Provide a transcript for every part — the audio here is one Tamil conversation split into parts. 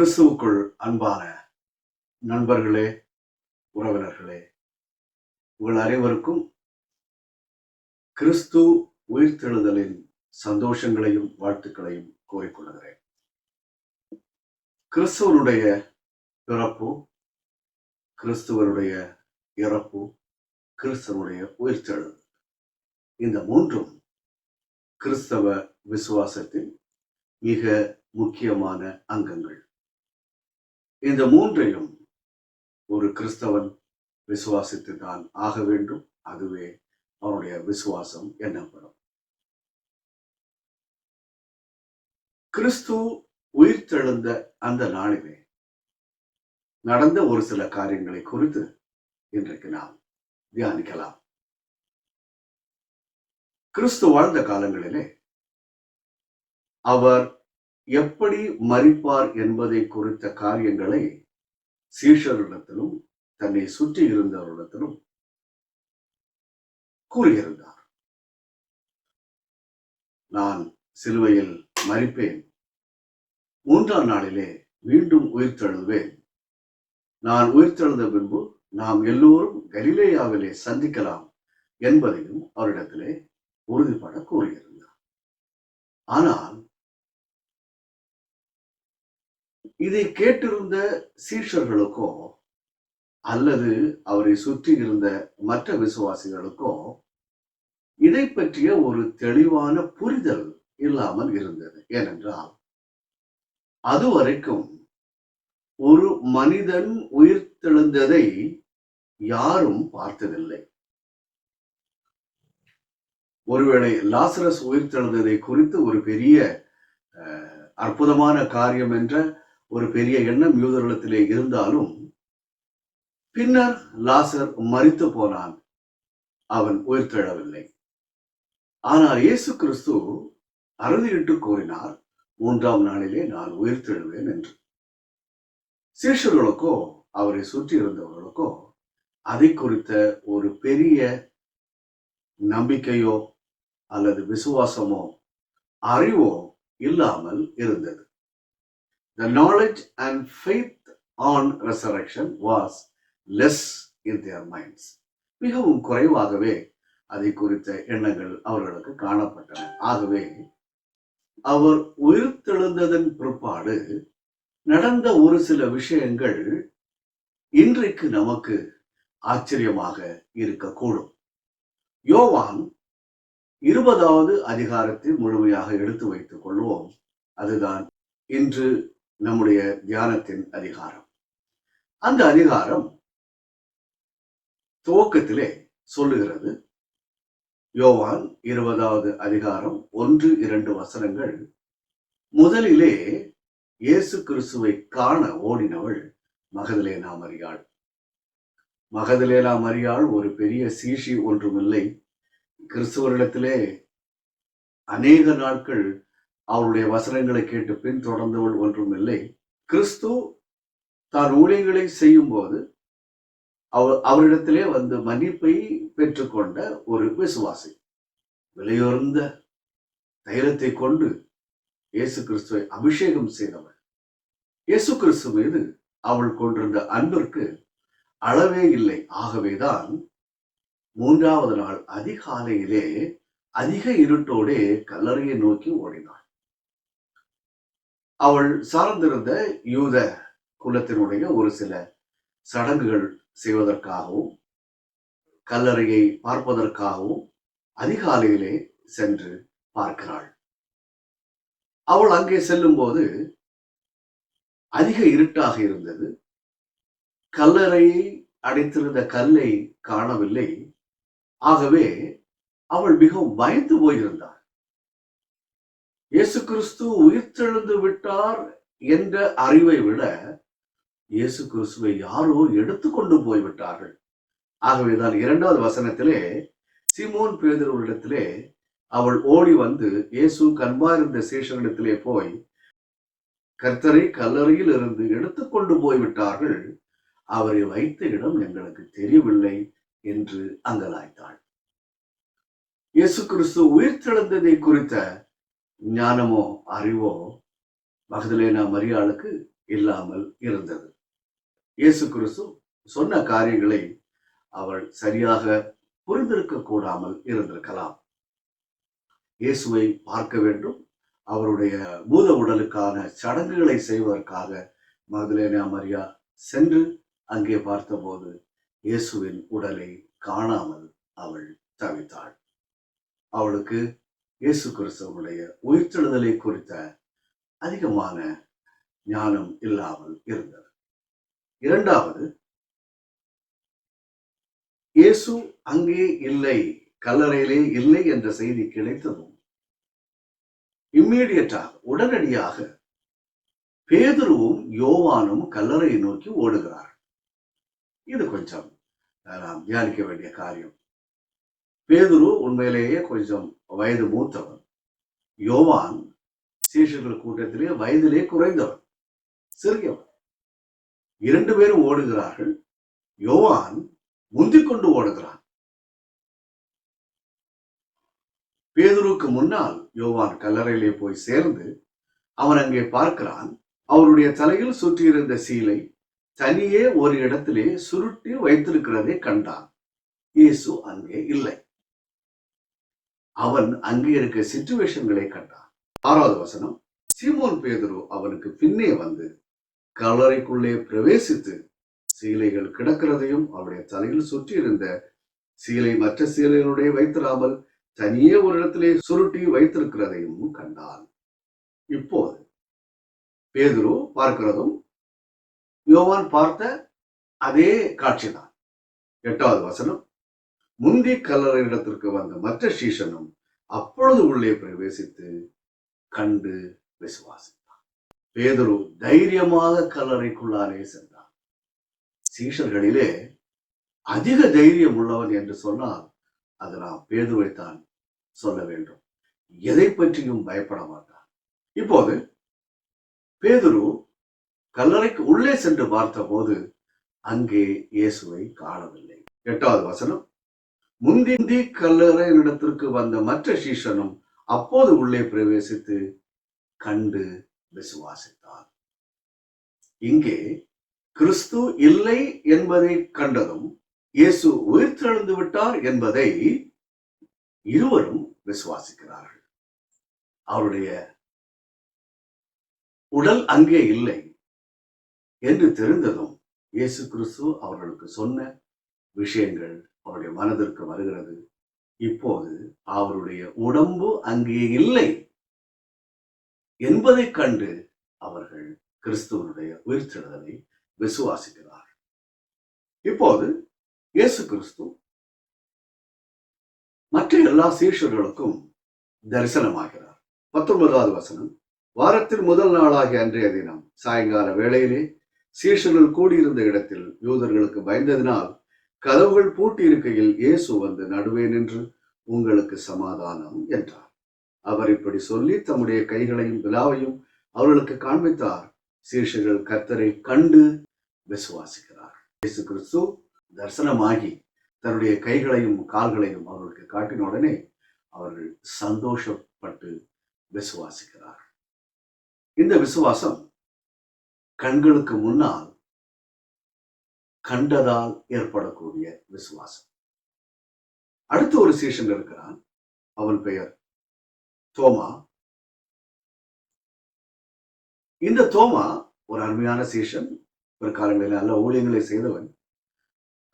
கிறிஸ்துவுக்குள் அன்பான நண்பர்களே உறவினர்களே உங்கள் அனைவருக்கும் கிறிஸ்து உயிர்த்தெழுதலின் சந்தோஷங்களையும் வாழ்த்துக்களையும் கோரிக்கொள்கிறேன் கிறிஸ்துவனுடைய பிறப்பு கிறிஸ்துவனுடைய இறப்பு கிறிஸ்தவனுடைய உயிர்த்தெழுதல். இந்த மூன்றும் கிறிஸ்தவ விசுவாசத்தின் மிக முக்கியமான அங்கங்கள். இந்த மூன்றையும் ஒரு கிறிஸ்தவன் விசுவாசித்து தான் ஆக வேண்டும். அதுவே அவனுடைய விசுவாசம் எனப்படும். கிறிஸ்து உயிர்த்தெழுந்த அந்த நாளிலே நடந்த ஒரு சில காரியங்களை குறித்து இன்றைக்கு நாம் தியானிக்கலாம். கிறிஸ்து வாழ்ந்த காலங்களிலே அவர் எப்படி மறிப்பார் என்பதை குறித்த காரியங்களை சீஷரிடத்திலும் தன்னை சுற்றி இருந்தவரிடத்திலும் கூறியிருந்தார். நான் சிலுவையில் மறிப்பேன் மூன்றாம் நாளிலே மீண்டும் உயிர்த்தெழுவேன். நான் உயிர்த்தெழுந்த பின்பு நாம் எல்லோரும் கலிலேயாவிலே சந்திக்கலாம் என்பதையும் அவரிடத்திலே உறுதிப்பட கூறியிருந்தார். ஆனால் இதை கேட்டிருந்த சீஷர்களுக்கோ அல்லது அவரை சுற்றி இருந்த மற்ற விசுவாசிகளுக்கோ இதை பற்றிய ஒரு தெளிவான புரிதல் இல்லாமல் இருந்தது. ஏனென்றால் அதுவரைக்கும் ஒரு மனிதன் உயிர்த்தெழுந்ததை யாரும் பார்த்ததில்லை. ஒருவேளை லாசரஸ் உயிர்த்தெழுந்ததை குறித்து ஒரு பெரிய அற்புதமான காரியம் என்ற ஒரு பெரிய எண்ணம் யூதர்களிடத்திலே இருந்தாலும் பின்னர் லாசர் மறித்து போனான். அவன் உயிர்த்தெழவில்லை. ஆனால் இயேசு கிறிஸ்து அறுதியிட்டு கூறினார் மூன்றாம் நாளிலே நான் உயிர்த்தெழுவேன் என்று. சீஷர்களுக்கோ அவரை சுற்றி இருந்தவர்களுக்கோ அதை குறித்த ஒரு பெரிய நம்பிக்கையோ அல்லது விசுவாசமோ அறிவோ இல்லாமல் இருந்தது. The knowledge and faith on resurrection was less in their minds. மிகவும் குறைவாகவே அதை குறித்த எண்ணங்கள் அவர்களுக்கு காணப்பட்டன. ஆகவே அவர் உயிர்த்தெழுந்ததன் பிற்பாடு நடந்த ஒரு சில விஷயங்கள் இன்றைக்கு நமக்கு ஆச்சரியமாக இருக்கக்கூடும். யோவான் இருபதாவது அதிகாரத்தை முழுமையாக எடுத்து வைத்துக் கொள்வோம். அதுதான் இன்று நம்முடைய தியானத்தின் அதிகாரம். அந்த அதிகாரம் துவக்கத்திலே சொல்லுகிறது. யோவான் இருபதாவது அதிகாரம் ஒன்று இரண்டு வசனங்கள். முதலிலே இயேசு கிறிஸ்துவை காண ஓடினவள் மகதலேனா மரியாள் மகதலேனா மரியாள் ஒரு பெரிய சீஷி ஒன்றுமில்லை. கிறிஸ்துவரிடத்திலே அநேக நாட்கள் அவருடைய வசனங்களை கேட்டு பின் தொடர்ந்தவள் ஒன்றும் இல்லை. கிறிஸ்து தான் ஊழியங்களை செய்யும் போது அவர் அவரிடத்திலே வந்து மன்னிப்பை பெற்றுக்கொண்ட ஒரு விசுவாசி. விலையுறந்த தைலத்தை கொண்டு இயேசு கிறிஸ்துவை அபிஷேகம் செய்தவள் இயேசு கிறிஸ்து மீது அவள் கொண்டிருந்த அன்பிற்கு அளவே இல்லை. ஆகவேதான் மூன்றாவது நாள் அதிகாலையிலே அதிக இருட்டோடே கல்லறையை நோக்கி ஓடினாள். அவள் சார்ந்திருந்த யூத குலத்தினுடைய ஒரு சில சடங்குகள் செய்வதற்காகவும் கல்லறையை பார்ப்பதற்காகவும் அதிகாலையிலே சென்று பார்க்கிறாள். அவள் அங்கே செல்லும் போது அதிக இருட்டாக இருந்தது. கல்லறையை அடைத்திருந்த கல்லை காணவில்லை. ஆகவே அவள் மிகவும் பயந்து போயிருந்தாள். இயேசு கிறிஸ்து உயிர்த்தெழுந்து விட்டார் என்ற அறிவை விட இயேசு கிறிஸ்துவை யாரோ எடுத்துக்கொண்டு போய்விட்டார்கள். ஆகவேதான் இரண்டாவது வசனத்திலே சிமோன் பேதர்களிடத்திலே அவள் ஓடி வந்து இயேசு கண்பா இருந்த சேஷனிடத்திலே போய் கர்த்தரை கல்லறையில் இருந்து எடுத்துக்கொண்டு போய்விட்டார்கள். அவரை வைத்த இடம் எங்களுக்கு தெரியவில்லை என்று அங்கலாய்த்தாள். இயேசு கிறிஸ்து உயிர்த்தெழுந்ததை குறித்த ஞானமோ அறிவோ மகதலேனா மரியாளுக்கு இல்லாமல் இருந்தது. இயேசு கிறிஸ்து சொன்ன காரியங்களை அவள் சரியாக புரிந்திருக்க கூடாமல் இருந்திருக்கலாம். இயேசுவை பார்க்க வேண்டும். அவருடைய பூத உடலுக்கான சடங்குகளை செய்வதற்காக மகதலேனா மரியா சென்று அங்கே பார்த்தபோது இயேசுவின் உடலை காணாமல் அவள் தவித்தாள். அவளுக்கு இயேசு கிறிஸ்துவனுடைய உயிர்த்தெழுதலை குறித்த அதிகமான ஞானம் இல்லாமல் இருந்தது. இரண்டாவது இயேசு அங்கே இல்லை கல்லறையிலே இல்லை என்ற செய்தி கிடைத்ததும் இம்மீடியட்டாக உடனடியாக பேதுருவும் யோவானும் கல்லறையை நோக்கி ஓடுகிறார் இது கொஞ்சம் நாம் தியானிக்க வேண்டிய காரியம். பேதுரு உண்மையிலேயே கொஞ்சம் வயது மூத்தவன். யோவான் சீஷர்கள் கூட்டத்திலே வயதிலே குறைந்தவன். சிறியவன் இரண்டு பேரும் ஓடுகிறார்கள். யோவான் முந்திக் கொண்டு ஓடுகிறான். பேதுருக்கு முன்னால் யோவான் கல்லறையிலே போய் சேர்ந்து அவன் அங்கே பார்க்கிறான். அவருடைய தலையில் சுற்றியிருந்த சீலை தனியே ஒரு இடத்திலே சுருட்டி வைத்திருக்கிறதை கண்டான். இயேசு அங்கே இல்லை. அவன் அங்கே இருக்க சிச்சுவேஷன்களை கண்டான். ஆறாவது வசனம் சீமோன் பேதுரு அவனுக்கு பின்னே வந்து கல்லறைக்குள்ளே பிரவேசித்து சீலைகள் கிடக்கிறதையும் அவருடைய தலையில் சுற்றி இருந்த சீலை மற்ற சீலைகளுடைய வைத்திராமல் தனியே ஒரு இடத்திலே சுருட்டி வைத்திருக்கிறதையும் கண்டான். இப்போது பேதுரு பார்க்கிறதும் யோவான் பார்த்த அதே காட்சிதான். எட்டாவது வசனம் முந்தி கல்லறையிடத்திற்கு வந்த மற்ற சீசனும் அப்பொழுது உள்ளே பிரவேசித்து கண்டு விசுவாசித்தான். பேதுரு தைரியமாக கல்லறைக்குள்ளாலே சென்றான். சீஷர்களிலே அதிக தைரியம் உள்ளவன் என்று சொன்னால் அது நாம் பேதுவைத்தான் சொல்ல வேண்டும். எதை பற்றியும் பயப்பட மாட்டான். இப்போது பேதுரு கல்லறைக்கு உள்ளே சென்று பார்த்தபோது அங்கே இயேசுவை காணவில்லை. எட்டாவது வசனம். முந்திந்தி கல்லறையினிடத்திற்கு வந்த மற்ற சீஷனும் அப்போது உள்ளே பிரவேசித்து கண்டு விசுவாசித்தார். இங்கே கிறிஸ்து இல்லை என்பதை கண்டதும் இயேசு உயிர்த்தெழுந்து விட்டார் என்பதை இருவரும் விசுவாசிக்கிறார்கள். அவருடைய உடல் அங்கே இல்லை என்று தெரிந்ததும் இயேசு கிறிஸ்து அவர்களுக்கு சொன்ன விஷயங்கள் அவருடைய மனதிற்கு வருகிறது. இப்போது அவருடைய உடம்பு அங்கே இல்லை. என்பதை கண்டு அவர்கள் கிறிஸ்துவனுடைய உயிர்த்தெழுதலை விசுவாசிக்கிறார். இப்போது இயேசு கிறிஸ்து மற்ற எல்லா சீஷர்களுக்கும் தரிசனமாகிறார். பத்தொன்பதாவது வசனம் வாரத்தின் முதல் நாளாகிய அன்றைய தினம் சாயங்கால வேளையிலே சீஷர்கள் கூடியிருந்த இடத்தில் யூதர்களுக்கு பயந்ததினால் கதவுகள் பூட்டி இருக்கையில் இயேசு வந்து நடுவே நின்று உங்களுக்கு சமாதானம் என்றார். அவர் இப்படி சொல்லி தம்முடைய கைகளையும் விழாவையும் அவர்களுக்கு காண்பித்தார். சீஷர்கள் கர்த்தரை கண்டு விசுவாசிக்கிறார். இயேசு கிறிஸ்து தரிசனமாகி தன்னுடைய கைகளையும் கால்களையும் அவர்களுக்கு காட்டின உடனே அவர்கள் சந்தோஷப்பட்டு விசுவாசிக்கிறார். இந்த விசுவாசம் கண்களுக்கு முன்னால் கண்டதால் ஏற்படக்கூடிய விசுவாசம். அடுத்து ஒரு சீஷன் இருக்கிறான். அவன் பெயர் தோமா. இந்த தோமா ஒரு அருமையான சீஷன் ஒரு காலங்களில் நல்ல ஊழியங்களை செய்தவன்.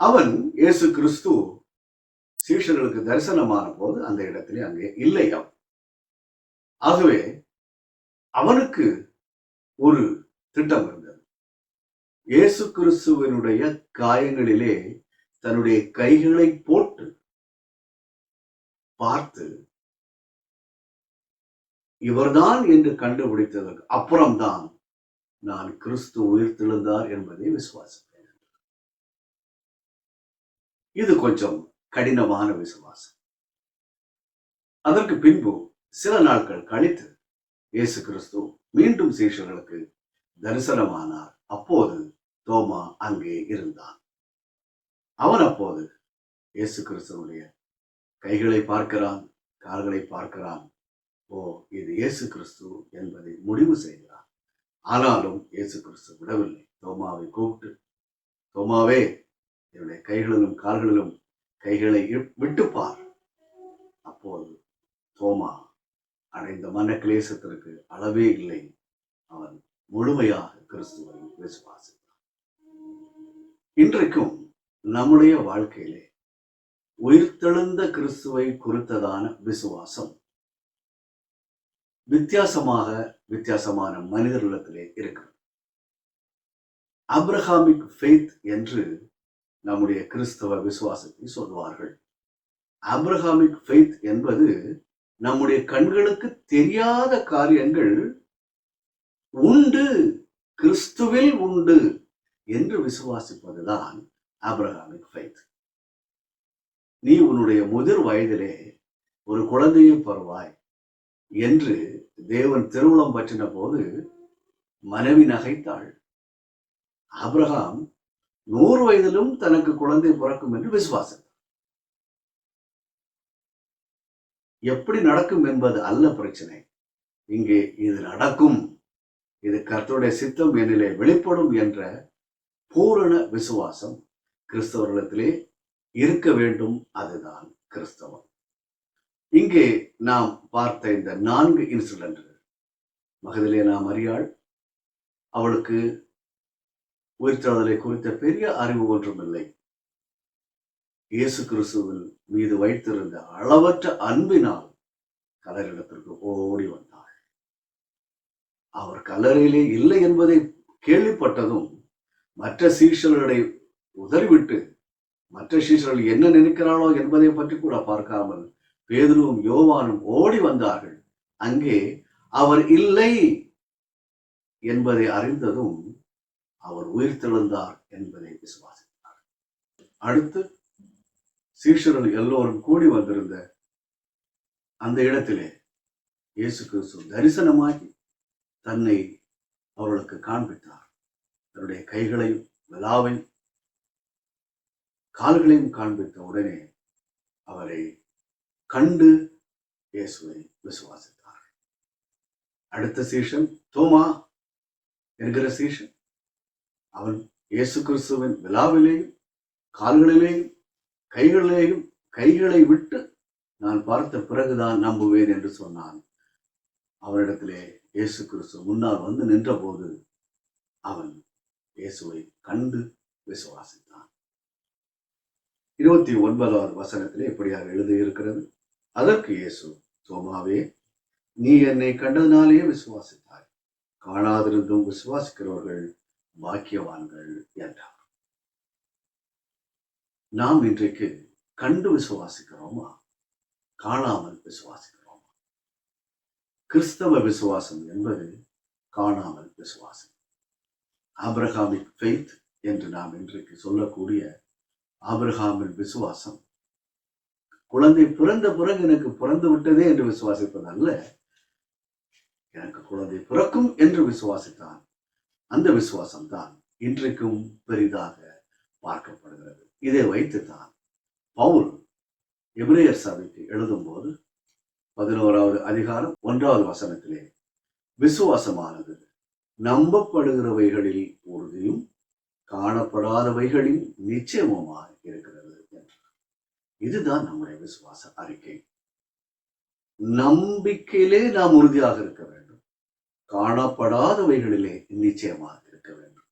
அவன் இயேசு கிறிஸ்து சீஷர்களுக்கு தரிசனமான போது அந்த இடத்திலே அங்கே இல்லை அவன். ஆகவே அவனுக்கு ஒரு திட்டம் இயேசு கிறிஸ்துவனுடைய காயங்களிலே தன்னுடைய கைகளை போட்டு பார்த்து இவர்தான் என்று கண்டுபிடித்ததற்கு அப்புறம்தான் நான் கிறிஸ்து உயிர்த்தெழுந்தார் என்பதை விசுவாசிப்பேன். இது கொஞ்சம் கடினமான விசுவாசம். அதற்கு பின்பு சில நாட்கள் கழித்து இயேசு கிறிஸ்து மீண்டும் சீஷர்களுக்கு தரிசனமானார். அப்போது தோமா அங்கே இருந்தான். அவன் அப்போது இயேசு கிறிஸ்துவனுடைய கைகளை பார்க்கிறான் கால்களை பார்க்கிறான். ஓ இது இயேசு கிறிஸ்து என்பதை முடிவு செய்கிறான். ஆனாலும் இயேசு கிறிஸ்து விடவில்லை. தோமாவை கூப்பிட்டு தோமாவே என்னுடைய கைகளிலும் கால்களிலும் கைகளை விட்டுப்பார். அப்போது தோமா அடைந்த மன கிளேசத்திற்கு அளவே இல்லை. அவன் முழுமையாக கிறிஸ்துவை விசுவாசி இன்றைக்கும் நம்முடைய வாழ்க்கையிலே உயிர்த்தெழுந்த கிறிஸ்துவை குறித்ததான விசுவாசம் வித்தியாசமாக வித்தியாசமான மனிதர்களிடத்திலே இருக்கிறது. அப்ரஹாமிக் ஃபெய்த் என்று நம்முடைய கிறிஸ்தவ விசுவாசத்தை சொல்வார்கள். அப்ரஹாமிக் ஃபெய்த் என்பது நம்முடைய கண்களுக்கு தெரியாத காரியங்கள் உண்டு கிறிஸ்துவில் உண்டு என்று விசுவாசிப்பதுதான் அப்ரஹாமிக் ஃபைத். நீ உன்னுடைய முதிர் வயதிலே ஒரு குழந்தையை பருவாய் என்று தேவன் திருமணம் பற்றின போது மனைவி நகைத்தாள். ஆபிரகாம் நூறு வயதிலும் தனக்கு குழந்தை பிறக்கும் என்று விசுவாசம் எப்படி நடக்கும் என்பது அல்ல பிரச்சனை. இங்கே இது நடக்கும். இது கர்த்தருடைய சித்தம் என்னிலே வெளிப்படும் என்ற பூரண விசுவாசம் கிறிஸ்தவர்களிடத்திலே இருக்க வேண்டும். அதுதான் கிறிஸ்தவம். இங்கே நாம் பார்த்த இந்த நான்கு இன்சிடென்ட்கள். நாம் அறியாள் அவளுக்கு உயிர்த்தெழுதலை குறித்த பெரிய அறிவு ஒன்றும் இல்லை. இயேசு கிறிஸ்துவின் மீது வைத்திருந்த அளவற்ற அன்பினால் கலரிடத்திற்கு ஓடி வந்தாள். அவர் கலரிலே இல்லை என்பதை கேள்விப்பட்டதும் மற்ற சீஷர்களை உதறிவிட்டு மற்ற சீஷர்கள் என்ன நினைக்கிறாளோ என்பதை பற்றி கூட பார்க்காமல் பேதுருவும் யோவானும் ஓடி வந்தார்கள். அங்கே அவர் இல்லை என்பதை அறிந்ததும் அவர் உயிர் உயிர்த்தெழுந்தார் என்பதை விசுவாசித்தார். அடுத்து சீஷர்கள் எல்லோரும் கூடி வந்திருந்த அந்த இடத்திலே இயேசு கிறிஸ்து தரிசனமாகி தன்னை அவர்களுக்கு காண்பித்தார். தன்னுடைய கைகளையும் விழாவையும் கால்களையும் காண்பித்த உடனே அவரை கண்டு இயேசுவை விசுவாசித்தார். அடுத்த சீஷன் தோமா என்கிற சீஷன் அவன் இயேசு கிறிஸ்துவின் விழாவிலேயும் கால்களிலேயும் கைகளிலேயும் கைகளை விட்டு நான் பார்த்த பிறகுதான் நம்புவேன் என்று சொன்னான். அவனிடத்திலே இயேசு கிறிஸ்து முன்னால் வந்து நின்றபோது அவன் இயேசுவை கண்டு விசுவாசித்தான். இருபத்தி ஒன்பதாவது வசனத்திலே இப்படியாக எழுதியிருக்கிறது அதற்கு இயேசு சோமாவே நீ என்னை கண்டதினாலேயே விசுவாசித்தாய். காணாதிருந்தும் விசுவாசிக்கிறவர்கள் பாக்கியவான்கள் என்றார். நாம் இன்றைக்கு கண்டு விசுவாசிக்கிறோமா? காணாமல் விசுவாசிக்கிறோமா? கிறிஸ்தவ விசுவாசம் என்பது காணாமல் விசுவாசம் ஆப்ரஹாமிக் ஃபெய்த் என்று நாம் இன்றைக்கு சொல்லக்கூடிய ஆபிரகாமின் விசுவாசம். குழந்தை பிறந்த பிறகு எனக்கு பிறந்து விட்டதே என்று விசுவாசிப்பது அல்ல. எனக்கு குழந்தை பிறக்கும் என்று விசுவாசித்தான். அந்த விசுவாசம் தான் இன்றைக்கும் பெரிதாக பார்க்கப்படுகிறது. இதை வைத்துத்தான் பவுல் எபிரேயர் சபைக்கு எழுதும்போது பதினோராவது அதிகாரம் ஒன்றாவது வசனத்திலே விசுவாசமானது நம்பப்படுகிறவைகளில் உறுதியும் காணப்படாதவைகளில் நிச்சயமுமாய் இருக்கிறது என்றார். இதுதான் நம்முடைய விசுவாச அறிக்கை. நம்பிக்கையிலே நாம் உறுதியாக இருக்க வேண்டும். காணப்படாதவைகளிலே நிச்சயமாக இருக்க வேண்டும்.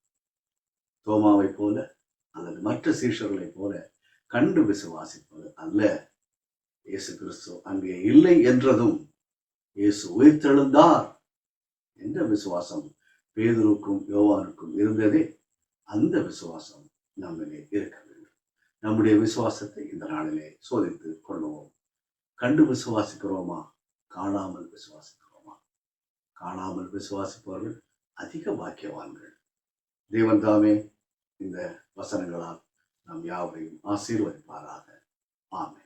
தோமாவை போல அல்லது மற்ற சீஷர்களைப் போல கண்டு விசுவாசிப்பது அல்ல. இயேசு கிறிஸ்து அங்கே இல்லை என்றதும் இயேசு உயிர்த்தெழுந்தார் என்ற விசுவாசம் பேதுருக்கும் யோவானுக்கும் இருந்ததே அந்த விசுவாசம் நம்மிலே இருக்க வேண்டும். நம்முடைய விசுவாசத்தை இந்த நாளிலே சோதித்து கொள்ளுவோம். கண்டு விசுவாசிக்கிறோமா? காணாமல் விசுவாசிக்கிறோமா? காணாமல் விசுவாசிப்பவர்கள் அதிக பாக்கியவான்கள். தேவன் தாமே இந்த வசனங்களால் நாம் யாவரையும் ஆசீர்வதிப்பாராக. ஆமை